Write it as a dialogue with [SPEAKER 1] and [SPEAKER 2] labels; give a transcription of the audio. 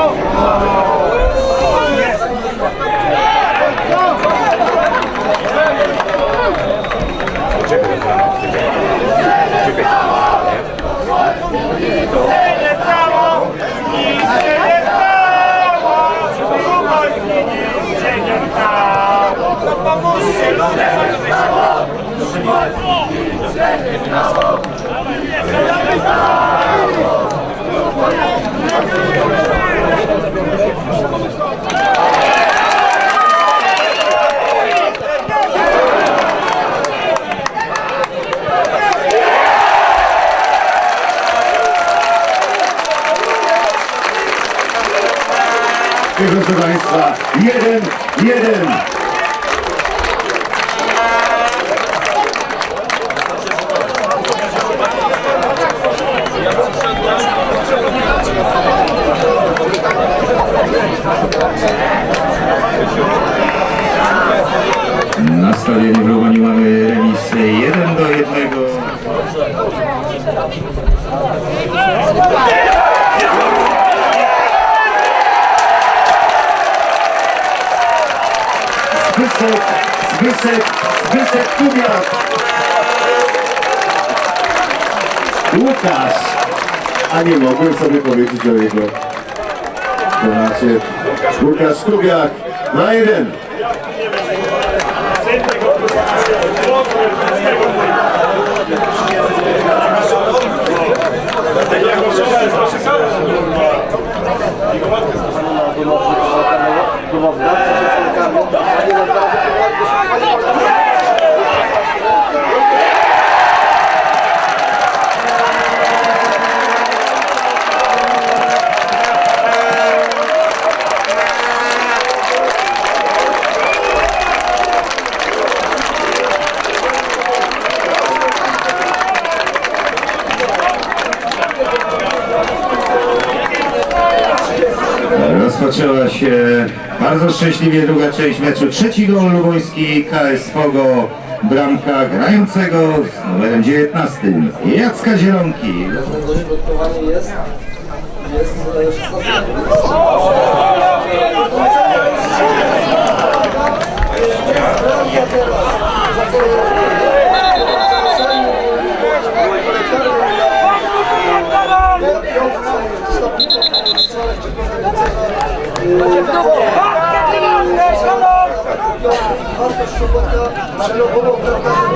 [SPEAKER 1] Trzymaj! Trzymaj! Trzymaj! Trzymaj! Proszę Państwa, jeden, jeden. Zbyszek, Zbyszek, Zbyszek Kubiak. Łukasz. A nie mogłem sobie powiedzieć o jego temacie. Łukasz Kubiak na jeden. Rozpoczęła się bardzo szczęśliwie druga część meczu. Trzeci gol luboński KS Fogo, bramka grającego z numerem 19 Jacka Zielonki.
[SPEAKER 2] Dośrodkowanie jest. Jest e, 16 सोबत मला लोक उपलब्ध